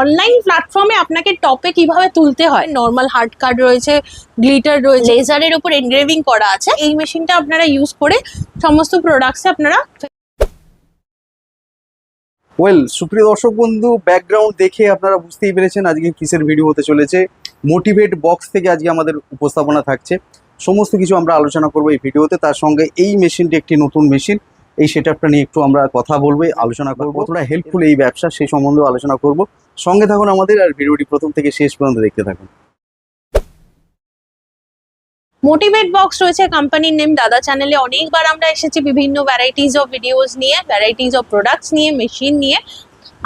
Online প্ল্যাটফর্মে আপনাকে টপে কীভাবে তুলতে হয়? নর্মাল হার্ড কার্ড রয়েছে গ্লিটার রয়েছে। লেজারের উপর এনগ্রেভিং করা আছে। এই মেশিনটা আপনারা ইউজ করে সমস্ত প্রোডাক্টসে আপনারা ওয়েল সুপ্রিয় দর্শক বন্ধু ব্যাকগ্রাউন্ড দেখে আপনারা বুঝতেই পেরেছেন আজকে কিসের ভিডিও হতে চলেছে। মোটিভেট বক্স থেকে আজকে আমাদের উপস্থাপনা থাকছে। সমস্ত কিছু আমরা আলোচনা করব এই ভিডিওতে। তার সঙ্গে এই মেশিনটি একটি নতুন মেশিন এই সেটআপটা নিয়ে একটু আমরা কথা বলব আলোচনা করব কতটা হেল্পফুল এই ব্যবসা সেই সম্বন্ধে আলোচনা করব। সঙ্গে থাকুন আমাদের আর ভিডিওটি প্রথম থেকে শেষ পর্যন্ত দেখতে থাকুন। মোটিভেট বক্স রয়েছে কোম্পানির নেম দাদা চ্যানেলে অনেকবার আমরা এসেছি বিভিন্ন ভ্যারাইটিস অফ ভিডিওস নিয়ে ভ্যারাইটিস অফ প্রোডাক্টস নিয়ে মেশিন নিয়ে।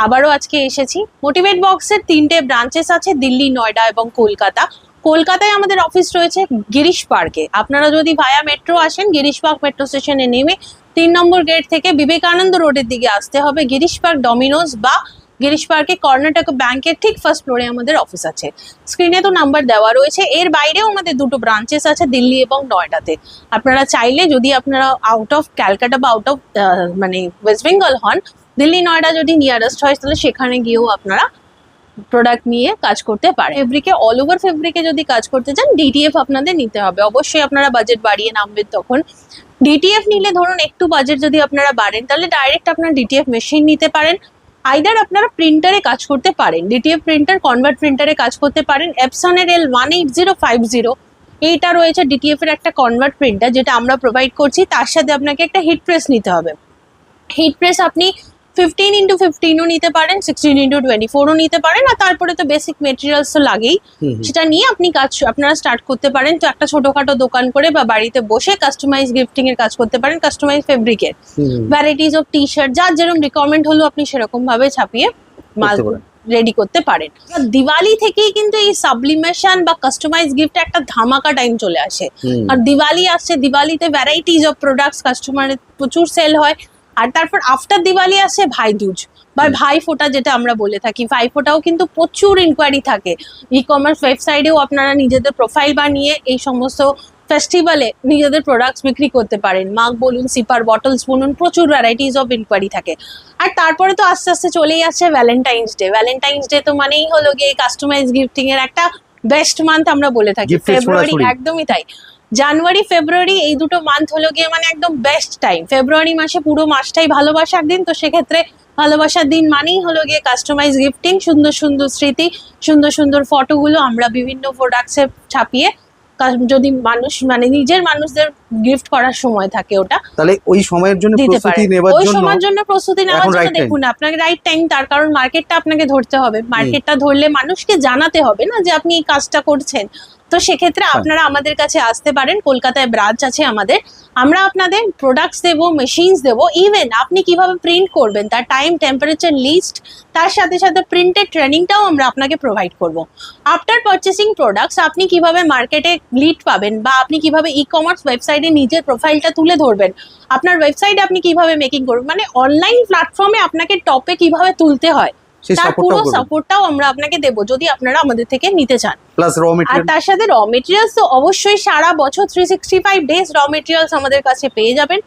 আবারও আজকে এসেছি। মোটিভেট বক্সের তিনটে ব্রাঞ্চেস আছে, দিল্লি, নয়ডা এবং কলকাতা। কলকাতায় আমাদের অফিস রয়েছে গিরিশ পার্কে। আপনারা যদি ভায়া মেট্রো আসেন, গিরিশ পার্ক মেট্রো স্টেশনে নেমে তিন নম্বর গেট থেকে বিবেকানন্দ রোডের দিকে আসতে হবে। গিরিশ পার্ক ডমিনোজ বা গিরিশ পার্কে, কর্ণাটক ব্যাংকের ঠিক ফার্স্ট ফ্লোরে আমাদের অফিস আছে। স্ক্রিনে তো নাম্বার দেওয়া রয়েছে। এর বাইরেও আমাদের দুটো ব্রাঞ্চেস আছে, দিল্লি এবং নয়ডাতে। আপনারা চাইলে যদি আপনারা আউট অফ ক্যালকাটা বা আউট অফ মানে ওয়েস্ট বেঙ্গল হন, দিল্লি, নয়ডা যদি নিয়ারেস্ট হয়, তাহলে সেখানে গিয়েও আপনারা প্রোডাক্ট নিয়ে কাজ করতে পারে ফেব্রিকে অল ওভার ফেব্রিকে যদি কাজ করতে চান ডিটিএফ আপনাদের নিতে হবে। অবশ্যই আপনারা বাজেট বাড়িয়ে নামবেন তখন। ডিটিএফ নিলে ধরুন, একটু বাজেট যদি আপনারা বাড়েন, তাহলে ডাইরেক্ট আপনার ডিটিএফ মেশিন নিতে পারেন। আইদার আপনারা প্রিন্টারে কাজ করতে পারেন ডিটিএফ প্রিন্টার কনভার্ট প্রিন্টারে কাজ করতে পারেন অ্যাপসনের L one eight zero five zero এইটা রয়েছে ডিটিএফ এর একটা কনভার্ট প্রিন্টার যেটা আমরা প্রোভাইড করছি, তার সাথে আপনাকে একটা হিট প্রেস নিতে হবে। হিট প্রেস আপনি ফিফটিন ইন্টু ফিফটিনও নিতে পারেন সিক্সটিন ইন্টু টোয়েন্টি ফোরও নিতে পারেন আর তারপরে তো বেসিক মেটেরিয়ালস তো লাগেই। সেটা নিয়ে আপনি কাজ আপনারা স্টার্ট করতে পারেন। তো একটা ছোটখাটো দোকান করে বা বাড়িতে বসে কাস্টমাইজ গিফটিং এর কাজ করতে পারেন কাস্টমাইজ ফেব্রিকের ভ্যারাইটিস অফ টি শার্ট যার যেরকম রিকমেন্ড হলো আপনি সেরকম ভাবে ছাপিয়ে মাল রেডি করতে পারেন। দিওয়ালি থেকেই কিন্তু এই সাবলিমেশন বা কাস্টমাইজ গিফট একটা ধামাকা টাইম চলে আসে। আর দিওয়ালি আসছে দিওয়ালিতে ভ্যারাইটিস অফ প্রোডাক্টস কাস্টমারের প্রচুর সেল হয়। আর তারপর আফটার দিওয়ালি আসে ভাই দুজ। বা। ভাই ফোঁটা যেটা আমরা বলে থাকি। ভাই ফোঁটাও কিন্তু প্রচুর ইনকোয়ারি থাকে। ই কমার্স ওয়েবসাইটেও আপনারা নিজেদের প্রোফাইল বানিয়ে এই সমস্ত ফেস্টিভ্যালে নিজেদের প্রোডাক্টস বিক্রি করতে পারেন। মাগ বলুন সিপার বটলস বলুন প্রচুর ভ্যারাইটিস অফ ইনকোয়ারি থাকে। আর তারপরে তো আস্তে আস্তে চলেই আসছে ভ্যালেন্টাইন্স ডে ভ্যালেন্টাইন্স ডে তো মানেই হলো গিয়ে কাস্টমাইজ গিফটিং এর একটা বেস্ট মান্থ আমরা বলে থাকি। ফেব্রুয়ারি একদমই তাই। জানুয়ারি ফেব্রুয়ারি এই দুটো মান্থ হলো গিয়ে মানে একদম বেস্ট টাইম ফেব্রুয়ারি মাসে পুরো মাসটাই ভালোবাসার দিন তো সেক্ষেত্রে ভালোবাসার দিন মানেই হলো গিয়ে কাস্টমাইজ গিফটিং সুন্দর সুন্দর স্মৃতি সুন্দর সুন্দর ফটোগুলো আমরা বিভিন্ন প্রোডাক্টসে ছাপিয়ে যদি মানুষ মানে নিজের মানুষদের গিফট করার সময় থাকে ওটা তাহলে ওই সময়ের জন্য দিতে প্রস্তুতি পারে। নেবার ওই সময়ের জন্য প্রস্তুতি নেওয়ার জন্য দেখুন আপনাকে রাইট টাইম তার কারণ মার্কেটটা আপনাকে ধরতে হবে। মার্কেটটা ধরলে মানুষকে জানাতে হবে না যে আপনি এই কাজটা করছেন। তো সেক্ষেত্রে। আপনারা আমাদের কাছে আসতে পারেন। কলকাতায় ব্রাঞ্চ আছে আমাদের। আমরা আপনাদের প্রোডাক্টস দেবো মেশিনস দেবো। ইভেন আপনি কীভাবে প্রিন্ট করবেন তার টাইম টেম্পারেচার লিস্ট তার সাথে সাথে প্রিন্টের ট্রেনিংটাও আমরা আপনাকে প্রোভাইড করব। আফটার পারচেসিং প্রোডাক্টস আপনি কীভাবে মার্কেটে লিড পাবেন বা আপনি কীভাবে ই কমার্স ওয়েবসাইটে নিজের প্রোফাইলটা তুলে ধরবেন আপনার ওয়েবসাইটে আপনি কীভাবে মেকিং করবেন মানে অনলাইন প্ল্যাটফর্মে আপনাকে টপে কীভাবে তুলতে হয় সেই পুরো সাপোর্টটাও আমরা আপনাকে দেবো যদি আপনারা আমাদের থেকে নিতে চান। প্লাস র আর তার সাথে র মেটেরিয়ালস তো অবশ্যই সারা বছর থ্রি সিক্সটি ফাইভ ডেজ র মেটেরিয়ালস আমাদের কাছে পেয়ে যাবেন।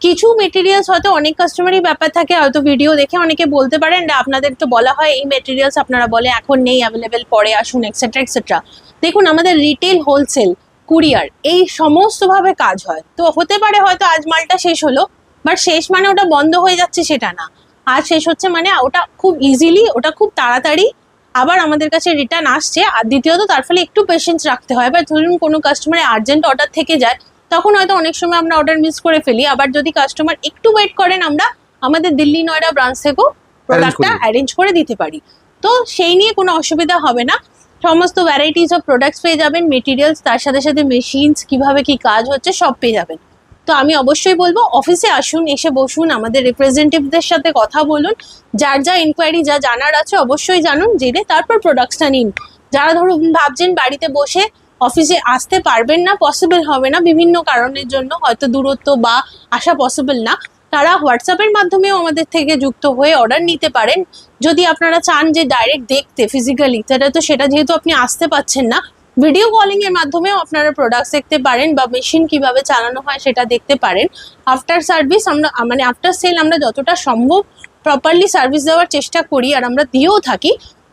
কিছু মেটেরিয়ালস হয়তো অনেক কাস্টমারই ব্যাপার থাকে হয়তো ভিডিও দেখে অনেকে বলতে পারেন আপনাদের তো বলা হয় এই মেটেরিয়ালস আপনারা বলে এখন নেই অ্যাভেলেবেল পরে আসুন এক্সেট্রা এক্সেট্রা দেখুন আমাদের রিটেল হোলসেল কুরিয়ার এই সমস্তভাবে কাজ হয়। তো হতে পারে হয়তো আজ মালটা শেষ হলো বাট শেষ মানে ওটা বন্ধ হয়ে যাচ্ছে সেটা না। আজ শেষ হচ্ছে মানে ওটা খুব ইজিলি ওটা খুব তাড়াতাড়ি আবার আমাদের কাছে রিটার্ন আসছে। আর দ্বিতীয়ত তার ফলে একটু পেশেন্স রাখতে হয়। এবার ধরুন কোনো কাস্টমারের আর্জেন্ট অর্ডার থেকে যায় তখন হয়তো অনেক সময় আমরা অর্ডার মিস করে ফেলি। আবার যদি কাস্টমার একটু ওয়েট করেন আমরা আমাদের দিল্লি নয়ডা ব্রাঞ্চ থেকেও প্রোডাক্টটা। অ্যারেঞ্জ করে দিতে পারি। তো সেই নিয়ে কোনো অসুবিধা হবে না। সমস্ত ভ্যারাইটিস অফ প্রোডাক্টস পেয়ে যাবেন। মেটেরিয়ালস তার সাথে সাথে মেশিনস কীভাবে কি কাজ হচ্ছে সব পেয়ে যাবেন। তো আমি অবশ্যই বলব অফিসে আসুন, এসে বসুন, আমাদের রিপ্রেজেন্টেটিভদের সাথে কথা বলুন, যার যা ইনকোয়ারি যা জানার আছে অবশ্যই জানুন, জেনে তারপর প্রোডাক্টসটা নিন। যারা ধরুন ভাবছেন বাড়িতে বসে অফিসে আসতে পারবেন না পসিবল হবে না, বিভিন্ন কারণের জন্য, হয়তো দূরত্ব বা আসা পসিবল না, তারা হোয়াটসঅ্যাপের মাধ্যমেও আমাদের থেকে যুক্ত হয়ে অর্ডার নিতে পারেন। যদি আপনারা চান যে ডাইরেক্ট দেখতে ফিজিক্যালি সেটা তো সেটা যেহেতু আপনি আসতে পাচ্ছেন না ভিডিও কলিং এর মাধ্যমেও আপনারা প্রোডাক্টস দেখতে পারেন বা মেশিন কীভাবে চালানো হয় সেটা দেখতে পারেন। আফটার সার্ভিস আমরা মানে আফটার সেল আমরা যতটা সম্ভব প্রপারলি সার্ভিস দেওয়ার চেষ্টা করি আর আমরা দিয়েও থাকি।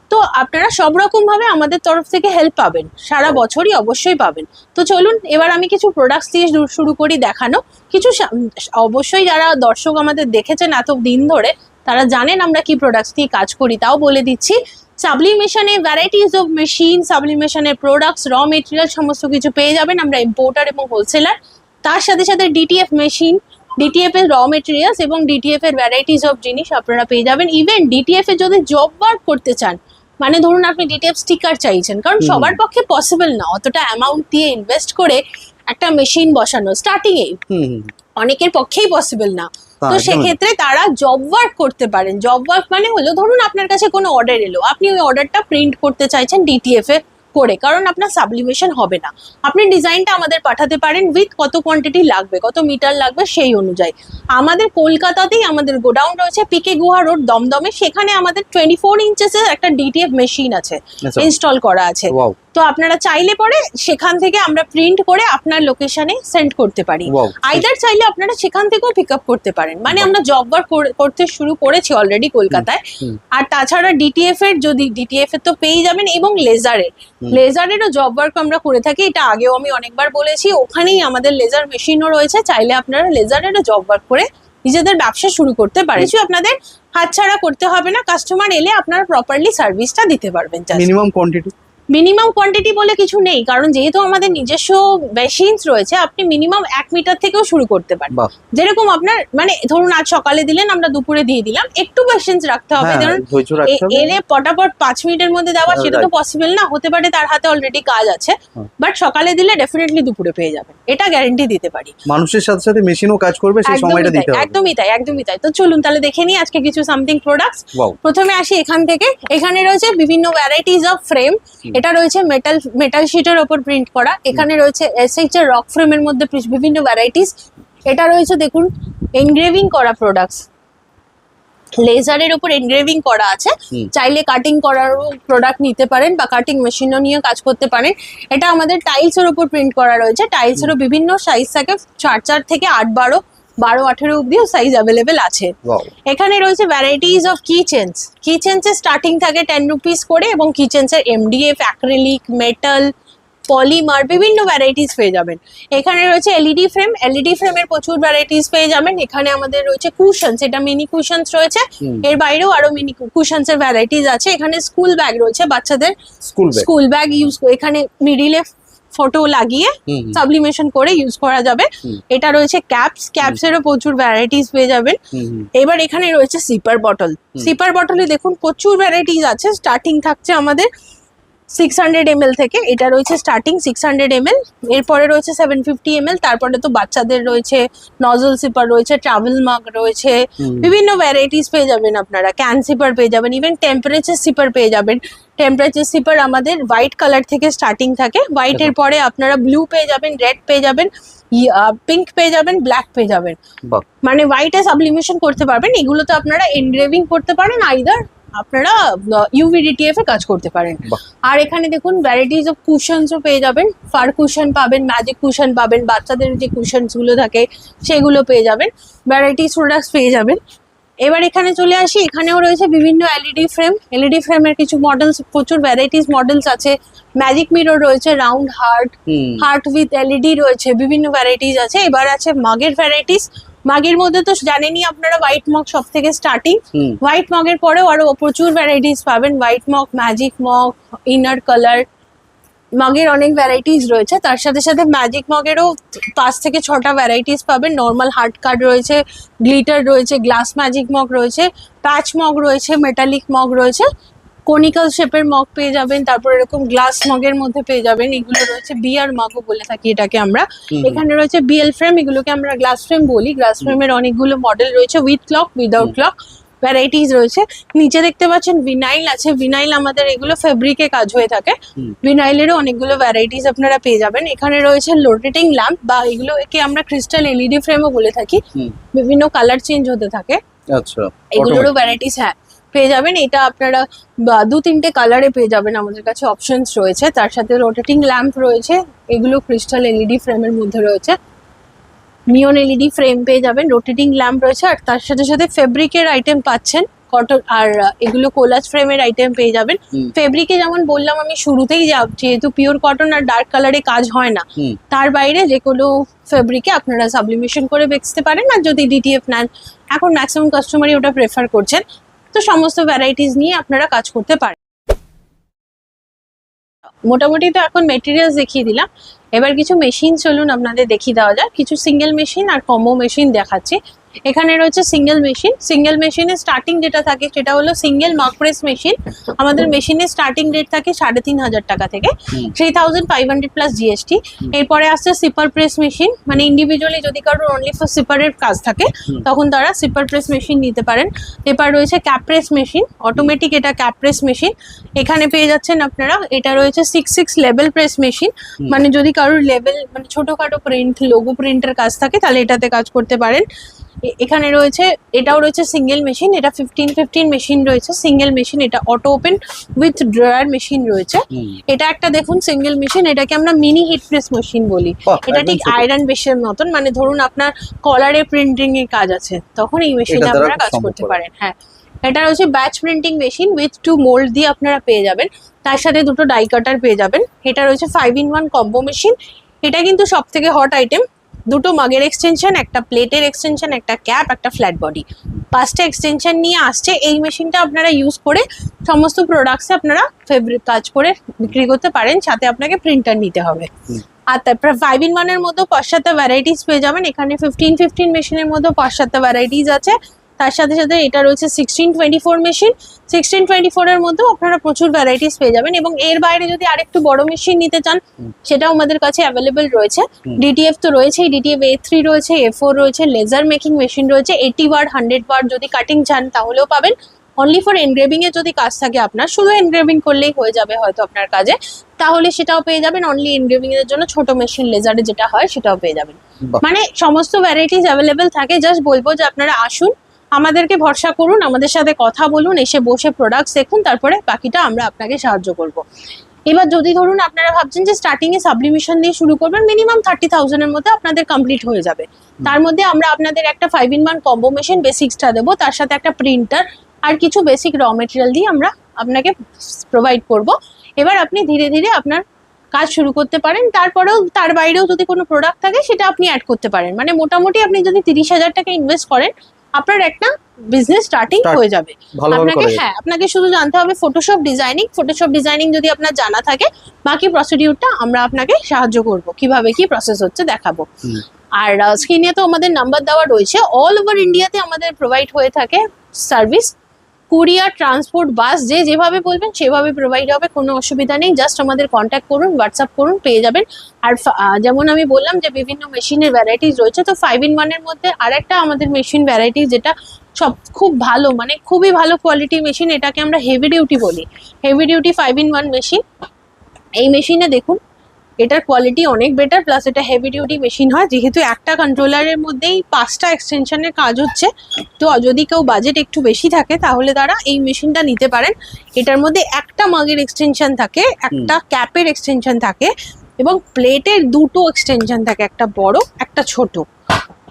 তো আপনারা সব রকম ভাবে আমাদের তরফ থেকে হেল্প পাবেন। সারা বছরই অবশ্যই পাবেন। তো চলুন, এবার আমি কিছু প্রোডাক্টস দিয়ে শুরু- করি দেখানো। কিছু অবশ্যই যারা দর্শক আমাদের দেখেছেন এত দিন ধরে, তারা জানেন আমরা কি প্রোডাক্টস নিয়ে কাজ করি, তাও বলে দিচ্ছি। সাবলিমেশনে ভ্যারাইটিস অফ মেশিন সাবলিমেশনের প্রোডাক্টস র মেটেরিয়াল সমস্ত কিছু পেয়ে যাবেন আমরা ইম্পোর্টার এবং হোলসেলার তার সাথে সাথে ডিটিএফ মেশিন ডিটিএফ এর র মেটেরিয়ালস এবং ডিটিএফ এর ভ্যারাইটিস অফ জিনিস আপনারা পেয়ে যাবেন। ইভেন ডিটিএফ এ যদি জব ওয়ার্ক করতে চান মানে ধরুন আপনি ডিটিএফ স্টিকার চাইছেন কারণ সবার পক্ষে পসিবল না অতটা অ্যামাউন্ট দিয়ে ইনভেস্ট করে একটা মেশিন বসানো স্টার্টিং এ। অনেকের পক্ষেই পসিবল না। তা সেক্ষেত্রে তারা জব ওয়ার্ক করতে পারেন। জব ওয়ার্ক মানে হলো ধরুন আপনার কাছে কোনো অর্ডার এলো আপনি ওই অর্ডারটা প্রিন্ট করতে চাইছেন ডিটিএফ এ করে কারণ আপনার সাবলিমেশন হবে না। আপনি ডিজাইনটা আমাদের পাঠাতে পারেন উইথ কত কোয়ান্টিটি লাগবে কত মিটার লাগবে সেই অনুযায়ী। আমাদের কলকাতাতেই আমাদের গোডাউন রয়েছে পিকে গুহা রোড দমদমে। সেখানে আমাদের টোয়েন্টি ফোর ইঞ্চেসের একটা ডিটিএফ মেশিন আছে আচ্ছা। ইনস্টল করা আছে। তো আপনারা চাইলে পরে সেখান থেকে আমরা প্রিন্ট করে আপনার লোকেশনে সেন্ড করতে পারি। আইদার চাইলে আপনারা সেখান থেকেও পিক আপ করতে পারেন। মানে আমরা জব ওয়ার্ক করতে শুরু করেছি অলরেডি কলকাতায়। আর তাছাড়া ডিটিএফ এর যদি ডিটিএফ এর তো পেয়ে যাবেন এবং লেজারের। লেজারেরও জব ওয়ার্ক আমরা করে থাকি এটা আগেও আমি অনেকবার বলেছি। ওখানেই আমাদের লেজার মেশিনও রয়েছে চাইলে আপনারা লেজারেরও জব ওয়ার্ক করে নিজেদের ব্যবসা শুরু করতে পারে কিছু আপনাদের হাতছাড়া করতে হবে না কাস্টমার এলে আপনারা প্রপারলি সার্ভিসটা দিতে পারবেন। মিনিমাম কোয়ান্টিটি মিনিমাম কোয়ান্টিটি বলে কিছু নেই কারণ যেহেতু আমাদের নিজস্ব মেশিনস রয়েছে আপনি মিনিমাম এক মিটার থেকেও শুরু করতে পারেন যেরকম আপনার মানে ধরুন আজ সকালে দিলেন আমরা দুপুরে দিয়ে দিলাম একটু পেশেন্স রাখতে হবে। হ্যাঁ কারণ হবে। এলে পটাপট পাঁচ মিনিটের মধ্যে দেওয়া সেটা তো পসিবল না হতে পারে তার হাতে অলরেডি কাজ আছে বাট সকালে দিলে ডেফিনেটলি দুপুরে পেয়ে যাবেন। এটা গ্যারেন্টি দিতে পারি। মানুষের সাথে সাথে মেশিনও কাজ করবে সেই সময়টা দিতে হবে। একদমই তাই একদমই তাই। তো চলুন তাহলে দেখে নিই আজকে কিছু সামথিং প্রোডাক্টস প্রথমে আসি এখান থেকে। এখানে রয়েছে বিভিন্ন ভ্যারাইটিস অফ ফ্রেম এটা রয়েছে মেটাল মেটাল শিটের ওপর প্রিন্ট করা। এখানে রয়েছে এসএইচ এর রক ফ্রেমের মধ্যে বিভিন্ন ভ্যারাইটিস এটা রয়েছে দেখুন এনগ্রেভিং করা প্রোডাক্টস লেজারের উপর এনগ্রেভিং করা আছে। চাইলে কাটিং করারও প্রোডাক্ট নিতে পারেন বা কাটিং মেশিনও নিয়ে কাজ করতে পারেন। এটা আমাদের টাইলস এর উপর প্রিন্ট করা রয়েছে। টাইলস এরও বিভিন্ন সাইজ থাকে চার চার থেকে আট বারো বারো আঠেরো অব্দিও সাইজ অ্যাভেলেবেল আছে। এখানে রয়েছে ভ্যারাইটিস অফ কিচেন্স কিচেন্সের স্টার্টিং থাকে টেন রুপিস করে এবং কিচেন্সের এমডিএফ অ্যাক্রিলিক মেটাল পলিমার বিভিন্ন ভ্যারাইটিস পেয়ে যাবেন। এখানে রয়েছে এলইডি ফ্রেম এলইডি ফ্রেমের প্রচুর ভ্যারাইটিস পেয়ে যাবেন। এখানে আমাদের রয়েছে কুশনস এটা মিনি কুশনস রয়েছে। এর বাইরেও আরও মিনি কুশনস এর ভ্যারাইটিস আছে। এখানে স্কুল ব্যাগ রয়েছে বাচ্চাদের। School bag school bag use এখানে মিডিলে ফটো লাগিয়ে সাবলিমেশন করে ইউজ করা যাবে। এটা রয়েছে ক্যাপস ক্যাপস এরও প্রচুর ভ্যারাইটিস পেয়ে যাবেন। এবার এখানে রয়েছে সিপার বটল সিপার বটলে দেখুন প্রচুর ভ্যারাইটিস আছে। স্টার্টিং থাকছে আমাদের সিক্স হান্ড্রেড এম থেকে এটা রয়েছে স্টার্টিং সিক্স হান্ড্রেড এম এরপরে রয়েছে সেভেন ফিফটি এম তারপরে তো বাচ্চাদের রয়েছে নজল সিপার রয়েছে ট্রাভেল মাগ রয়েছে বিভিন্ন ভ্যারাইটিস পেয়ে যাবেন আপনারা ক্যান সিপার পেয়ে যাবেন ইভেন টেম্পারেচার সিপার পেয়ে যাবেন। টেম্পারেচার সিপার আমাদের হোয়াইট কালার থেকে স্টার্টিং থাকে হোয়াইটের পরে আপনারা ব্লু পেয়ে যাবেন রেড পেয়ে যাবেন পিঙ্ক পেয়ে যাবেন ব্ল্যাক পেয়ে যাবেন। মানে হোয়াইটে সাবলিমেশন করতে পারবেন এগুলোতে আপনারা এনগ্রেভিং করতে পারেন আইদার আপনারা ইউভিডিটিএফ এ কাজ করতে পারেন। আর এখানে দেখুন ভ্যারাইটিস অফ কুশনসও পেয়ে যাবেন। ফার কুশন পাবেন ম্যাজিক কুশন পাবেন বাচ্চাদের যে কুশনসগুলো থাকে সেগুলো পেয়ে যাবেন। ভ্যারাইটিস প্রোডাক্টস পেয়ে যাবেন। এবার এখানে চলে আসি। এখানেও রয়েছে বিভিন্ন এলইডি ফ্রেম এলইডি ফ্রেমের কিছু মডেলস প্রচুর ভ্যারাইটিস মডেলস আছে। ম্যাজিক মিরর রয়েছে round heart heart with LED রয়েছে বিভিন্ন ভ্যারাইটিস আছে। এবার আছে মাগের ভ্যারাইটিস মাগের মধ্যে তো জানেনই আপনারা হোয়াইট মগ সব থেকে স্টার্টিং হোয়াইট মগের পরেও আরও প্রচুর ভ্যারাইটিস পাবেন। White mug magic mug inner colour মগের অনেক ভ্যারাইটিস রয়েছে। তার সাথে সাথে ম্যাজিক মগেরও পাঁচ থেকে ছটা ভ্যারাইটিস পাবেন। নর্মাল হার্ড কার্ড রয়েছে গ্লিটার রয়েছে গ্লাস ম্যাজিক মগ রয়েছে প্যাচ মগ রয়েছে মেটালিক মগ রয়েছে। কনিক্যাল শেপের মগ পেয়ে যাবেন তারপর এরকম গ্লাস মগের মধ্যে পেয়ে যাবেন এগুলো রয়েছে বিয়ার মগও বলে থাকি এটাকে আমরা। এখানে রয়েছে বিএল ফ্রেম এগুলোকে আমরা গ্লাস ফ্রেম বলি। গ্লাস ফ্রেমের অনেকগুলো মডেল রয়েছে with clock without clock varieties রয়েছে। নিচে দেখতে পাচ্ছেন ভিনাইল আছে। ভিনাইল আমাদের এগুলো ফেব্রিকে কাজ হয়ে থাকে। ভিনাইলেরও অনেকগুলো ভ্যারাইটিস আপনারা পেয়ে যাবেন। এখানে রয়েছে লোটেটিং ল্যাম্প বা এগুলো একে আমরা ক্রিস্টাল এলইডি ফ্রেমও বলে থাকি। বিভিন্ন কালার চেঞ্জ হতে থাকে। আচ্ছা এগুলোরও ভ্যারাইটিস হ্যাঁ। পেয়ে যাবেন। এটা আপনারা দু তিনটে কালারে পেয়ে যাবেন আমাদের কাছে অপশনস রয়েছে। তার সাথে রোটেটিং ল্যাম্প রয়েছে। এগুলো ক্রিস্টাল এলইডি ফ্রেমের মধ্যে রয়েছে। নিয়ন এলইডি ফ্রেম পেয়ে যাবেন। রোটেটিং ল্যাম্প রয়েছে। আর তার সাথে সাথে ফেব্রিকের আইটেম পাচ্ছেন। কটন আর এগুলো কোলাজ ফ্রেমের আইটেম পেয়ে যাবেন। ফেব্রিকে যেমন বললাম আমি শুরুতেই যা যেহেতু পিওর কটন আর ডার্ক কালারে কাজ হয় না তার বাইরে যে কোনো ফেব্রিকে আপনারা সাবলিমেশন করে বেচতে পারেন। আর যদি ডিটিএফ নেন এখন ম্যাক্সিমাম কাস্টমারই ওটা প্রেফার করছেন। তো সমস্ত ভ্যারাইটিস নিয়ে আপনারা কাজ করতে পারেন। মোটামুটি তো এখন মেটেরিয়ালস দেখিয়ে দিলাম। এবার কিছু মেশিন চলুন আপনাদের দেখিয়ে দেওয়া যাক। কিছু সিঙ্গেল মেশিন আর কম্বো মেশিন দেখাচ্ছি। এখানে রয়েছে সিঙ্গেল মেশিন সিঙ্গেল মেশিনের স্টার্টিং যেটা থাকে সেটা হলো সিঙ্গেল মার্ক প্রেস মেশিন আমাদের মেশিনের স্টার্টিং রেট থাকে সাড়ে তিন হাজার টাকা থেকে। Three thousand five hundred plus GST এরপরে আসছে সিপার প্রেস মেশিন মানে ইন্ডিভিজুয়ালি যদি কারোর অনলি ফর সিপারের কাজ থাকে তখন তারা সিপার প্রেস মেশিন নিতে পারেন। এরপর রয়েছে ক্যাপ প্রেস মেশিন অটোমেটিক এটা ক্যাপ প্রেস মেশিন এখানে পেয়ে যাচ্ছেন আপনারা এটা রয়েছে six six level press machine মানে যদি কারোর লেভেল মানে ছোটখাটো প্রিন্ট লোগো প্রিন্টের কাজ থাকে তাহলে এটাতে কাজ করতে পারেন। এখানে রয়েছে এটাও রয়েছে সিঙ্গেল মেশিন এটা ফিফটিন ফিফটিন মেশিন রয়েছে সিঙ্গেল মেশিন এটা auto open with drawer machine রয়েছে। এটা একটা দেখুন সিঙ্গেল মেশিন এটাকে আমরা মিনি হিট প্রেস মেশিন বলি। এটা ঠিক। আয়রন বেশের মতন মানে ধরুন আপনার কলারে প্রিন্টিং এর কাজ আছে তখন এই মেশিনে আপনারা কাজ করতে পারেন হ্যাঁ। এটা হচ্ছে batch printing machine with two mould দিয়ে আপনারা পেয়ে যাবেন। তার সাথে দুটো ডাই কাটার পেয়ে যাবেন। এটা রয়েছে five in one combo machine এটা কিন্তু সব থেকে হট আইটেম দুটো মাগের এক্সটেনশন একটা প্লেটের এক্সটেনশন একটা ক্যাপ একটা ফ্ল্যাট বডি পাঁচটা এক্সটেনশন নিয়ে আসছে। এই মেশিনটা আপনারা ইউজ করে সমস্ত প্রোডাক্টসে আপনারা ফেব্রিক কাজ করে বিক্রি করতে পারেন। সাথে আপনাকে প্রিন্টার নিতে হবে। আর তারপর ফাইভ ইন ওয়ানের মধ্যে পাঁচ সাতটা ভ্যারাইটিস পেয়ে যাবেন। এখানে ফিফটিন ফিফটিন মেশিনের মধ্যে পাঁচ সাতটা ভ্যারাইটিস আছে। তার সাথে সাথে এটা রয়েছে sixteen twenty four machine sixteen twenty ফোরের মধ্যেও আপনারা প্রচুর ভ্যারাইটিস পেয়ে যাবেন এবং এর বাইরে যদি আরেকটু বড় মেশিন নিতে চান। সেটাও আমাদের কাছে অ্যাভেলেবেল রয়েছে। ডিটিএফ তো রয়েছেই ডিটিএফ এ থ্রি রয়েছে এ ফোর রয়েছে লেজার মেকিং মেশিন রয়েছে এইটি ওয়ার্ড হান্ড্রেড ওয়ার্ড যদি কাটিং চান তাহলেও পাবেন। অনলি ফর এনগ্রেভিং এর যদি কাজ থাকে আপনার শুধু এনগ্রেভিং করলেই হয়ে যাবে হয়তো আপনার কাজে। তাহলে সেটাও পেয়ে যাবেন অনলি এনগ্রেভিং এর জন্য ছোট মেশিন লেজারে যেটা হয় সেটাও পেয়ে যাবেন। মানে সমস্ত ভ্যারাইটিস অ্যাভেলেবেল থাকে জাস্ট বলব যে আপনারা আসুন আমাদেরকে ভরসা করুন আমাদের সাথে কথা বলুন এসে বসে প্রোডাক্টস দেখুন তারপরে বাকিটা আমরা আপনাকে সাহায্য করব। এবার যদি ধরুন আপনারা ভাবছেন যে স্টার্টিং এ সাবলিমেশন দিয়ে শুরু করবেন মিনিমাম থার্টি থাউজেন্ডের মধ্যে আপনাদের কমপ্লিট হয়ে যাবে। তার মধ্যে আমরা আপনাদের একটা five in one combo machine বেসিক্সটা দেবো তার সাথে একটা প্রিন্টার আর কিছু বেসিক র মেটেরিয়াল দিয়ে আমরা আপনাকে প্রোভাইড করব। এবার আপনি ধীরে ধীরে আপনার কাজ শুরু করতে পারেন তারপরেও তার বাইরেও যদি কোনো প্রোডাক্ট থাকে সেটা আপনি অ্যাড করতে পারেন। মানে মোটামুটি আপনি যদি তিরিশ হাজার টাকা ইনভেস্ট করেন আপনার একটা বিজনেস স্টার্টিং হয়ে যাবে। আপনাকে হ্যাঁ আপনাকে শুধু জানতে হবে ফটোশপ ডিজাইনিং ফটোশপ ডিজাইনিং যদি আপনার জানা থাকে বাকি প্রসিডিউরটা আমরা আপনাকে সাহায্য করব। কীভাবে কি প্রসেস হচ্ছে দেখাবো। আর স্ক্রিনে তো আমাদের নাম্বার দেওয়া রয়েছে। অল ওভার ইন্ডিয়াতে আমাদের প্রোভাইড হয়ে থাকে সার্ভিস কুরিয়ার, ট্রান্সপোর্ট, বাস, যে যেভাবে বলবেন সেভাবে প্রোভাইড হবে, কোনো অসুবিধা নেই। জাস্ট আমাদের কন্ট্যাক্ট করুন হোয়াটসঅ্যাপ করুন, পেয়ে যাবেন। আর যেমন আমি বললাম যে বিভিন্ন মেশিনের ভ্যারাইটিস রয়েছে, তো ফাইভ ইন ওয়ানের মধ্যে আরেকটা আমাদের মেশিন ভ্যারাইটিস যেটা সব খুব ভালো মানে খুবই ভালো কোয়ালিটি মেশিন এটাকে আমরা হেভি ডিউটি বলি। Heavy duty five in one machine এই মেশিনে দেখুন এটার কোয়ালিটি অনেক বেটার প্লাস এটা হেভি ডিউটি মেশিন হয়। যেহেতু একটা কন্ট্রোলারের মধ্যেই পাঁচটা এক্সটেনশনের কাজ হচ্ছে তো যদি কেউ বাজেট একটু বেশি থাকে তাহলে তারা এই মেশিনটা নিতে পারেন। এটার মধ্যে একটা মাগের এক্সটেনশন থাকে একটা ক্যাপের এক্সটেনশন থাকে এবং প্লেটের দুটো এক্সটেনশন থাকে একটা বড় একটা ছোট।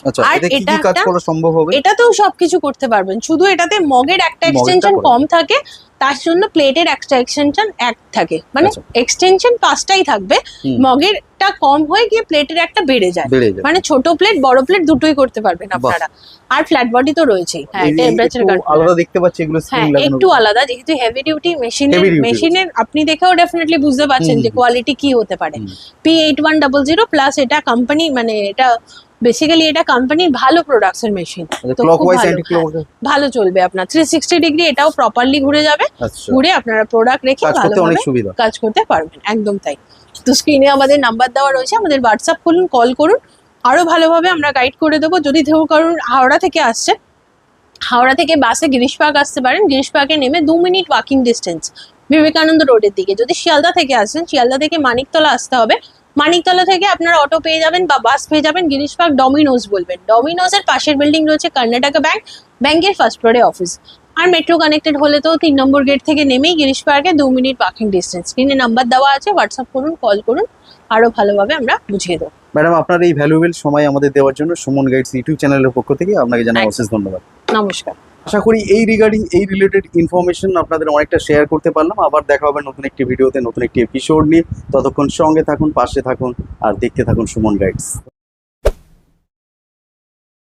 আচ্ছা আর এটা এটা কাজ করা সম্ভব হবে? এটাতেও সবকিছু করতে পারবেন। শুধু এটাতে মগের একটা এক্সটেনশন কম থাকে তার জন্য প্লেটের একটা এক্সটেনশন এক থাকে। মানে আচ্ছা। এক্সটেনশন পাঁচটাই থাকবে। হুম। মগেরটা কম হয়ে গিয়ে প্লেটের একটা বেড়ে যায়। মানে ছোট প্লেট বড় প্লেট দুটোই করতে পারবেন আপনারা। আর ফ্ল্যাট বডি তো রয়েছেই। হ্যাঁ টেম্পারেচার আলাদা দেখতে পাচ্ছি এগুলো হ্যাঁ একটু আলাদা। যেহেতু হেভি ডিউটি মেশিনের মেশিনের আপনি দেখেও ডেফিনেটলি বুঝতে পারছেন যে কোয়ালিটি কি হতে পারে। P eight one double zero plus এটা কোম্পানি মানে এটা বেসিক্যালি এটা কোম্পানির ভালো প্রোডাকশন মেশিন খুব ওয়াইজ ভালো, চলবে আপনার। থ্রি সিক্সটি ডিগ্রি এটাও প্রপারলি ঘুরে যাবে। আচ্ছা। ঘুরে আপনারা প্রোডাক্ট রেখে ভালোভাবে কাজ করতে পারবেন একদম তাই। তো স্ক্রিনে আমাদের নাম্বার দেওয়া রয়েছে আমাদের হোয়াটসঅ্যাপ করুন কল করুন। আরও ভালোভাবে আমরা গাইড করে দেবো। যদি ধরুন কারণ হাওড়া থেকে আসছে হাওড়া থেকে বাসে গিরিশ পার্ক আসতে পারেন। গিরিশ পার্কে নেমে দু মিনিট ওয়াকিং ডিস্টেন্স বিবেকানন্দ রোডের দিকে। যদি শিয়ালদা থেকে আসেন শিয়ালদা থেকে মানিকতলা আসতে হবে। মানিকতলা থেকে আপনারা অটো পেয়ে যাবেন বা বাস পেয়ে যাবেন। গিরিশ পার্ক ডমিনোজ বলবেন। ডমিনোজের পাশের বিল্ডিং রয়েছে কর্ণাটকা ব্যাংক ব্যাংকের ফার্স্ট ফ্লোরে অফিস আর মেট্রো কানেক্টেড হলে তো তিন নম্বর গেট থেকে নেমেই গিরিশ পার্কে দু মিনিট ওয়াকিং ডিস্টেন্স স্ক্রিনে নাম্বার দেওয়া আছে হোয়াটসঅ্যাপ করুন কল করুন আরও ভালোভাবে আমরা বুঝিয়ে দেবো। ম্যাডাম আপনার এই ভ্যালুয়েবল সময় আমাদের দেওয়ার জন্য সুমন গাইডস ইউটিউব চ্যানেলের পক্ষ থেকে আপনাকে জানাই। অশেষ ধন্যবাদ। নমস্কার। আশা করি এই রিগার্ডিং এই রিলেটেড ইনফরমেশন আপনাদের অনেকটা শেয়ার করতে পারলাম। আবার দেখা হবে নতুন একটি ভিডিওতে নতুন একটি এপিসোড নিয়ে। ততক্ষণ সঙ্গে থাকুন, পাশে থাকুন, আর দেখতে থাকুন সুমন গাইডস